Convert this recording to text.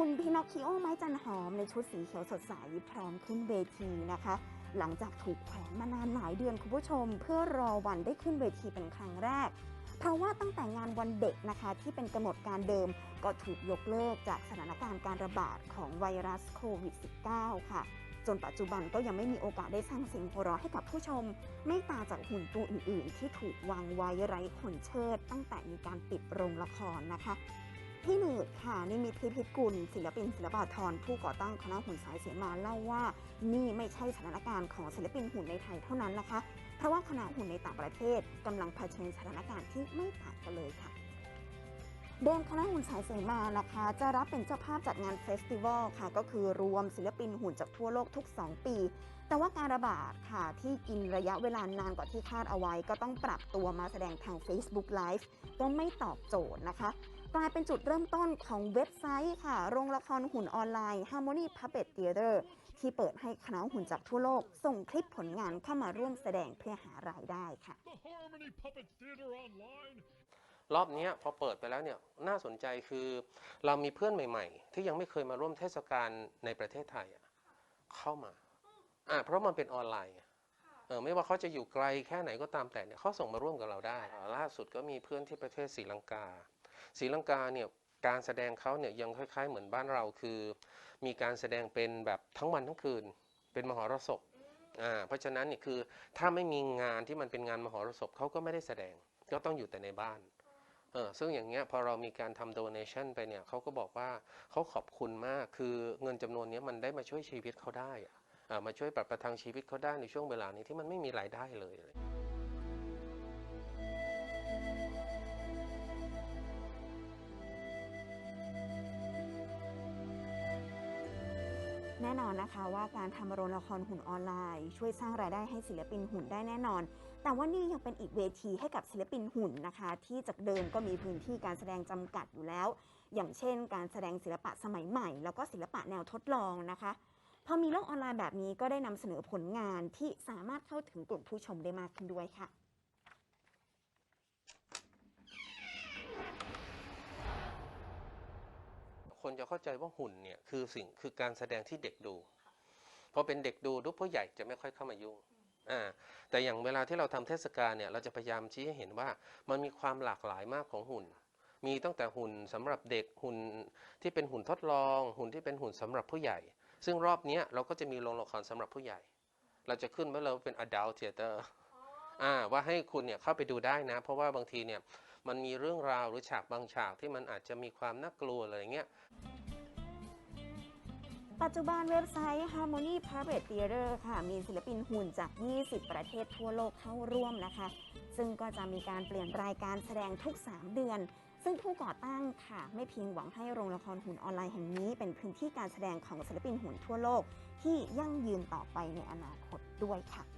หุ่นพินอคคิโอไม้จันหอมในชุดสีเขียวสดใสพร้อมขึ้นเวทีนะคะ หลังจากถูกแขวนมานานหลายเดือนคุณผู้ชม เพื่อรอวันได้ขึ้นเวทีเป็นครั้งแรก เพราะว่าตั้งแต่งานวันเด็กนะคะ ที่เป็นกำหนดการเดิมก็ถูกยกเลิกจากสถานการณ์การระบาดของไวรัสโควิด -19 ค่ะจนปัจจุบันก็ยังไม่มีโอกาสได้สร้างเสิ่งหัวเราะให้กับผู้ชม ไม่ต่างจากหุ่นตัวอื่น ๆ ที่ถูกวางไว้ไร้คนเชิด ตั้งแต่มีการปิดโรงละครนะคะ พี่หนืดค่ะนิมิตพิพิธกุล ศิลปินศิลปาธรผู้ก่อตั้งคณะหุ่นสายเสียมาเล่าว่า นี่ไม่ใช่สถานการณ์ของศิลปินหุ่นในไทยเท่านั้นนะคะ เพราะว่าคณะหุ่นในต่างประเทศกำลังเผชิญสถานการณ์ที่ไม่ต่างกันเลยค่ะเดิมคณะหุ่นสายเสมานะคะ จะรับเป็นเจ้าภาพจัดงานเฟสติวัลค่ะ ก็คือรวมศิลปินหุ่นจากทั่วโลกทุก 2 ปี แต่ว่าการระบาดค่ะ ที่กินระยะเวลานานกว่าที่คาดเอาไว้ ก็ต้องปรับตัวมาแสดงทาง Facebook Live ก็ไม่ตอบโจทย์นะคะ กลายเป็นจุดเริ่มต้นของเว็บไซต์ค่ะ โรงละครหุ่นออนไลน์ Harmony Puppet Theater ที่เปิดให้คณะหุ่นจากทั่วโลก ส่งคลิปผลงานเข้ามาร่วมแสดงเพื่อหารายได้ค่ะ The Harmony Puppet Theater Online. รอบเนี้ยพอเปิดไปแล้วเนี่ยน่าสนใจคือ เรามีเพื่อนใหม่ ๆ ที่ยังไม่เคยมาร่วมเทศกาลในประเทศไทยอะเข้ามาอ่าเพราะมันเป็นออนไลน์ไงเออไม่ว่าเขาจะอยู่ไกลแค่ไหนก็ตามแต่เนี่ยเขาส่งมาร่วมกับเราได้อ่าล่าสุดก็มีเพื่อนที่ประเทศศรีลังกา ศรีลังกาเนี่ยการแสดงเขาเนี่ยยังคล้ายๆ เหมือนบ้านเราคือ มีการแสดงเป็นแบบทั้งวันทั้งคืน เป็นมหรสพอ่าเพราะฉะนั้นเนี่ยคือถ้าไม่มีงานที่มันเป็นงานมหรสพเขาก็ไม่ได้แสดงก็ต้องอยู่แต่ในบ้านเออซึ่งอย่างเงี้ยพอเรามีการทำ donation ไปเนี่ยเขาก็บอกว่าเขาขอบคุณมากคือเงินจำนวนนี้มันได้มาช่วยชีวิตเขาได้อะอ่ามาช่วยปรับประทังชีวิตเขาได้ในช่วงเวลานี้ที่มันไม่มีรายได้เลย แน่นอนนะคะว่าการทำโรงละครหุ่นออนไลน์ ช่วยสร้างรายได้ให้ศิลปินหุ่นได้แน่นอน แต่ว่านี่ยังเป็นอีกเวทีให้กับศิลปินหุ่นนะคะ ที่จากเดิมก็มีพื้นที่การแสดงจำกัดอยู่แล้ว อย่างเช่น การแสดงศิลปะสมัยใหม่ แล้วก็ศิลปะแนวทดลองนะคะพอมีโลกออนไลน์แบบนี้ก็ได้นำเสนอผลงานที่สามารถเข้าถึงกลุ่มผู้ชมได้มากขึ้นด้วยค่ะ คนจะเข้าใจว่าหุ่นเนี่ยคือสิ่งคือการแสดงที่เด็กดูพอเป็นเด็กดูทุกผู้ใหญ่จะไม่ค่อยเข้ามายุ่งอ่าแต่อย่างเวลาที่เราทำเทศกาลเนี่ยเราจะพยายามชี้ให้เห็นว่ามันมีความหลากหลายมากของหุ่น มีตั้งแต่หุ่นสำหรับเด็กหุ่นที่เป็นหุ่นทดลอง หุ่นที่เป็นหุ่นสำหรับผู้ใหญ่ ซึ่งรอบนี้เราก็จะมีโรงละครสำหรับผู้ใหญ่ เราจะขึ้นไว้เลยว่าเป็น adult theater อ่าว่าให้คุณเนี่ยเข้าไปดูได้นะ เพราะว่าบางทีเนี่ยมันมีเรื่องราวหรือฉากบางฉากที่มันอาจจะมีความน่ากลัวอะไรเงี้ย ปัจจุบันเว็บไซต์ Harmony Private Theater ค่ะ มีศิลปินหุ่นจาก 20 ประเทศทั่วโลกเข้าร่วมนะคะ ซึ่งก็จะมีการเปลี่ยนรายการแสดงทุก 3 เดือน ซึ่งผู้ก่อตั้งค่ะ ไม่เพียงหวังให้โรงละครหุ่นออนไลน์แห่งนี้เป็นพื้นที่การแสดงของศิลปินหุ่นทั่วโลก ที่ยั่งยืนต่อไปในอนาคตด้วยค่ะ